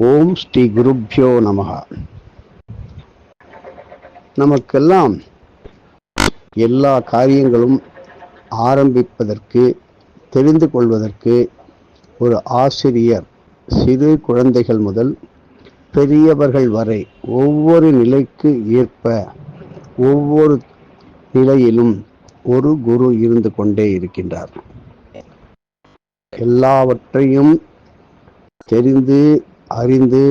ஓம் ஸ்ரீ குருப்யோ நமகா நமக்கெல்லாம் எல்லா காரியங்களும் ஆரம்பிப்பதற்கு தெரிந்து கொள்வதற்கு ஒரு ஆசிரியர் சிறு குழந்தைகள் முதல் பெரியவர்கள் வரை ஒவ்வொரு நிலைக்கு ஏற்ப ஒவ்வொரு நிலையிலும் ஒரு குரு இருந்து கொண்டே இருக்கின்றார். எல்லாவற்றையும் தெரிந்து அறிந்து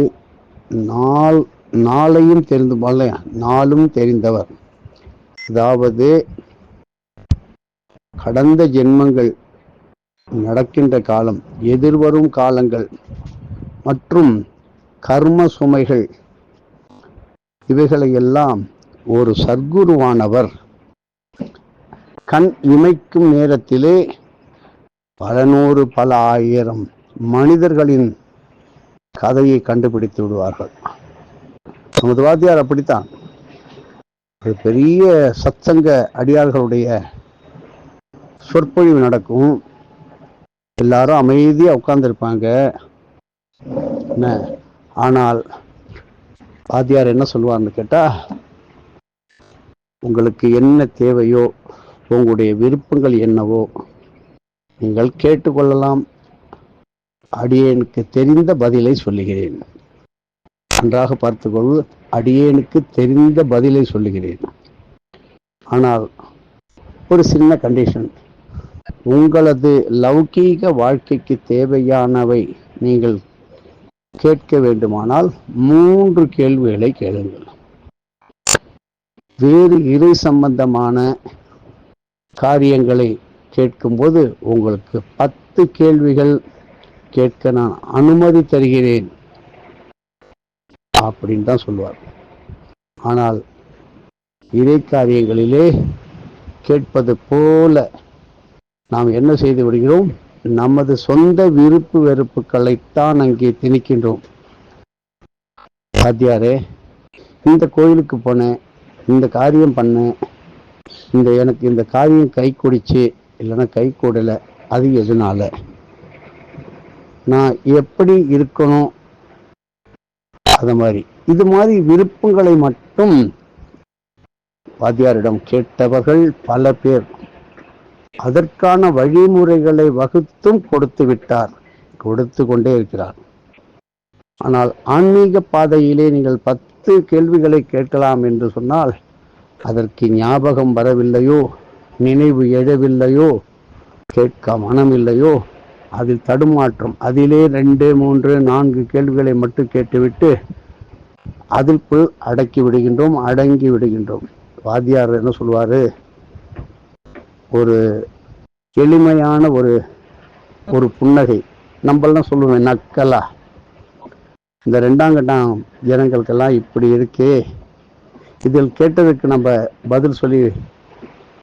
நாள் நாளையும் தெரிந்து போல நாளும் தெரிந்தவர். அதாவது கடந்த ஜென்மங்கள் நடக்கின்ற காலம் எதிர்வரும் காலங்கள் மற்றும் கர்ம சுமைகள் இவைகளையெல்லாம் ஒரு சர்க்குருவானவர் கண் இமைக்கும் நேரத்திலே பல நூறு பல ஆயிரம் மனிதர்களின் கதையை கண்டுபிடித்து விடுவார்கள். நமது வாத்தியார் அப்படித்தான். ஒரு பெரிய சத்சங்க அடியார்களுடைய சொற்பொழிவு நடக்கும். எல்லாரும் அமைதியாக உட்கார்ந்துருப்பாங்க. என்ன? ஆனால் வாத்தியார் என்ன சொல்லுவார்னு கேட்டா உங்களுக்கு என்ன தேவையோ உங்களுடைய விருப்பங்கள் என்னவோ நீங்கள் கேட்டுக்கொள்ளலாம். அடியேனுக்கு தெரிந்த பதிலை சொல்லுகிறேன். நன்றாக பார்த்துக்கொள் அடியேனுக்கு தெரிந்த பதிலை சொல்லுகிறேன். ஆனால் ஒரு சின்ன கண்டிஷன் உங்களது லௌகீக வாழ்க்கைக்கு தேவையானவை நீங்கள் கேட்க வேண்டுமானால் மூன்று கேள்விகளை கேளுங்கள். வேறு இறை சம்பந்தமான காரியங்களை கேட்கும்போது உங்களுக்கு பத்து கேள்விகள் கேட்க நான் அனுமதி தருகிறேன். அப்படின்னு தான் சொல்லுவார். ஆனால் இறை காரியங்களிலே கேட்பது போல நாம் என்ன செய்து விடுகிறோம்? நமது சொந்த விருப்பு வெறுப்புகளைத்தான் அங்கே திணிக்கின்றோம். சாத்தியாரே இந்த கோயிலுக்கு போனேன் இந்த காரியம் பண்ணேன் இந்த எனக்கு இந்த காரியம் கை குடிச்சு இல்லைன்னா கை கூடலை அது எதனால? நான் எப்படி இருக்கணும்? அது மாதிரி. இது மாதிரி விருப்பங்களை மட்டும் வாத்தியாரிடம் கேட்டவர்கள் பல பேர் அதற்கான வழிமுறைகளை வகுத்தும் கொடுத்து விட்டார் கொடுத்து கொண்டே இருக்கிறார். ஆனால் ஆன்மீக பாதையிலே நீங்கள் பத்து கேள்விகளை கேட்கலாம் என்று சொன்னால் அதற்கு ஞாபகம் வரவில்லையோ நினைவு எழவில்லையோ கேட்க மனமில்லையோ அதில் தடுமாற்றம். அதிலே ரெண்டு மூன்று நான்கு கேள்விகளை மட்டும் கேட்டுவிட்டு அதற்குள் அடக்கி விடுகின்றோம் அடங்கி விடுகின்றோம். வாத்தியார் என்ன சொல்வார் ஒரு எளிமையான ஒரு ஒரு புன்னகை. நம்மளாம் சொல்லுவேன் நக்கலா. இந்த ரெண்டாம் கட்டம் ஜனங்களுக்கெல்லாம் இப்படி இருக்கே. இதில் கேட்டதுக்கு நம்ம பதில் சொல்லி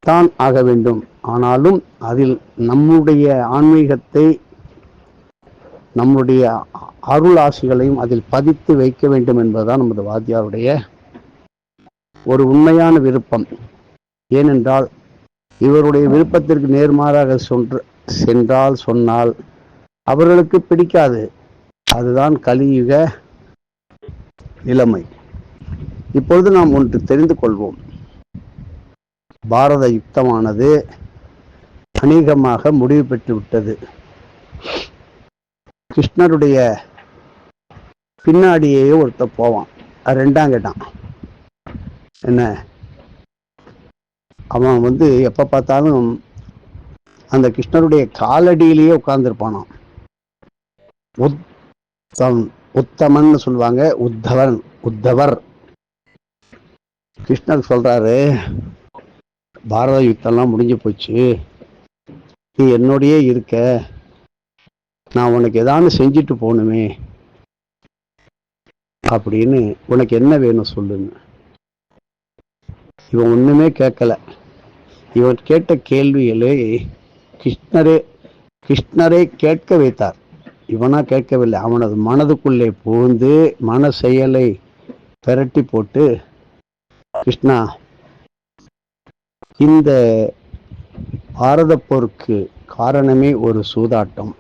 தான் ஆக வேண்டும். ஆனாலும் அதில் நம்முடைய ஆன்மீகத்தை நம்முடைய அருள் ஆசிகளையும் அதில் பதித்து வைக்க வேண்டும் என்பதுதான் நமது வாத்தியாருடைய ஒரு உண்மையான விருப்பம். ஏனென்றால் இவருடைய விருப்பத்திற்கு நேர்மாறாக சொன்று சென்றால் சொன்னால் அவர்களுக்கு பிடிக்காது. அதுதான் கலியுக நிலைமை. இப்பொழுது நாம் ஒன்று தெரிந்து கொள்வோம். பாரத யுத்தமானது அநேகமாக முடிவு பெற்று விட்டது. கிருஷ்ணருடைய பின்னாடியே ஒருத்த போவான். ரெண்டாம் கேட்டான் என்ன? அவன் வந்து எப்போ பார்த்தாலும் அந்த கிருஷ்ணருடைய காலடியிலேயே உட்கார்ந்துருப்பானான் உத்தம் உத்தமன் சொல்லுவாங்க. உத்தவன் உத்தவர். கிருஷ்ணர் சொல்றாரு பாரத யுத்தம்லாம் முடிஞ்சு போச்சு. நீ என்னோடையே இருக்க. நான் உனக்கு ஏதாவது செஞ்சுட்டு போகணுமே அப்படின்னு உனக்கு என்ன வேணும் சொல்லுங்க இவன் ஒண்ணுமே கேட்கல. இவன் கேட்ட கேள்விகளை கிருஷ்ணரே கிருஷ்ணரே கேட்க வைத்தார். இவனா கேட்கவில்லை. அவனது மனதுக்குள்ளே புகுந்து மன செயலை பெரட்டி போட்டு கிருஷ்ணா இந்த பாரத போருக்கு காரணமே ஒரு சூதாட்டம்.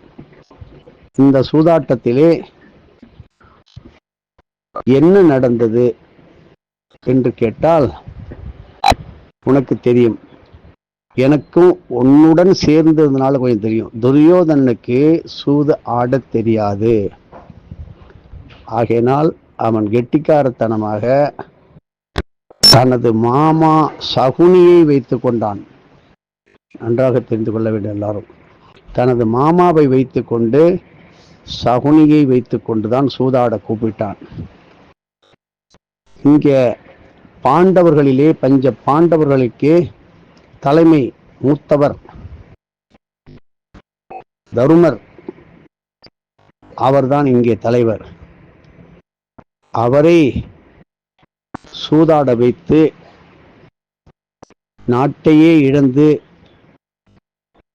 இந்த சூதாட்டத்திலே என்ன நடந்தது என்று கேட்டால் உனக்கு தெரியும். எனக்கும் உன்னுடன் சேர்ந்ததுனால கொஞ்சம் தெரியும். துரியோதனுக்கு சூது ஆடத் தெரியாது. ஆகையினால் அவன் கெட்டிக்காரத்தனமாக தனது மாமா சகுனியை வைத்துக் கொண்டான். நன்றாக தெரிந்து கொள்ள வேண்டும் எல்லாரும். தனது மாமாவை வைத்து கொண்டு சகுனியை வைத்துக் கொண்டுதான் சூதாட கூப்பிட்டான். இங்கே பாண்டவர்களிலே பஞ்ச பாண்டவர்களுக்கு தலைமை மூத்தவர் தருமர். அவர்தான் இங்கே தலைவர். அவரை சூதாட வைத்து நாட்டையே இழந்து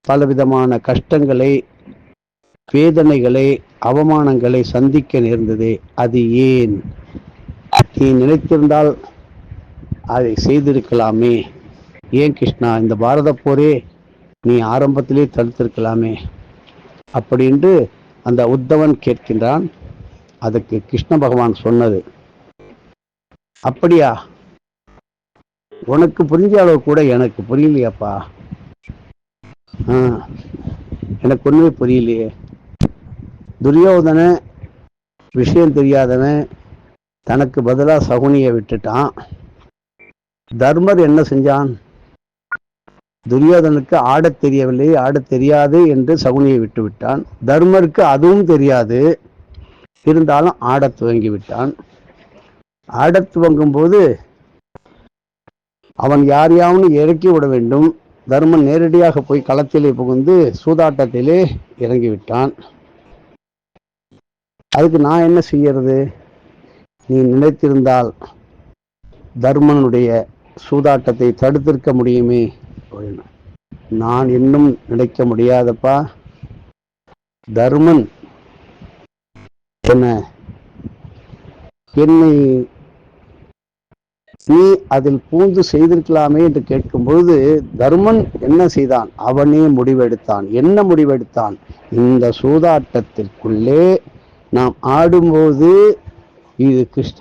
பலவிதமான கஷ்டங்களை வேதனைகளை அவமானங்களை சந்திக்க நேர்ந்தது அது ஏன்? நீ நினைத்திருந்தால் அதை செய்திருக்கலாமே. ஏன் கிருஷ்ணா இந்த பாரத போரே நீ ஆரம்பத்திலே தடுத்திருக்கலாமே? அப்படின்று அந்த உத்தவன் கேட்கின்றான். அதுக்கு கிருஷ்ண பகவான் சொன்னது அப்படியா? உனக்கு புரிஞ்ச அளவு கூட எனக்கு புரியலையாப்பா. ஆ. எனக்கு ஒண்ணுமே புரியலையே. துரியோதன விஷயம் தெரியாதவன் தனக்கு பதிலா சகுனியை விட்டுட்டான். தர்மர் என்ன செஞ்சான்? துரியோதனுக்கு ஆடத் தெரியவில்லை ஆடத் தெரியாது என்று சகுனியை விட்டு விட்டான். தர்மருக்கு அதுவும் தெரியாது. இருந்தாலும் ஆடத் துவங்கி விட்டான். ஆடத் துவங்கும் போது அவன் யார் யாவனும் இறக்கி விட வேண்டும். தர்மன் நேரடியாக போய் களத்திலே புகுந்து சூதாட்டத்திலே இறங்கிவிட்டான். அதுக்கு நான் என்ன செய்யறது? நீ நினைத்திருந்தால் தர்மனுடைய சூதாட்டத்தை தடுத்திருக்க முடியுமே நான் இன்னும் நினைக்க முடியாதப்பா. தர்மன் என்ன என்னை நீ அதில் பூந்து செய்திருக்கலாமே என்று கேட்கும்பொழுது தர்மன் என்ன செய்தான்? அவனே முடிவெடுத்தான். என்ன முடிவெடுத்தான்? இந்த சூதாட்டத்திற்குள்ளே நாம் ஆடும்போது இது கிருஷ்ண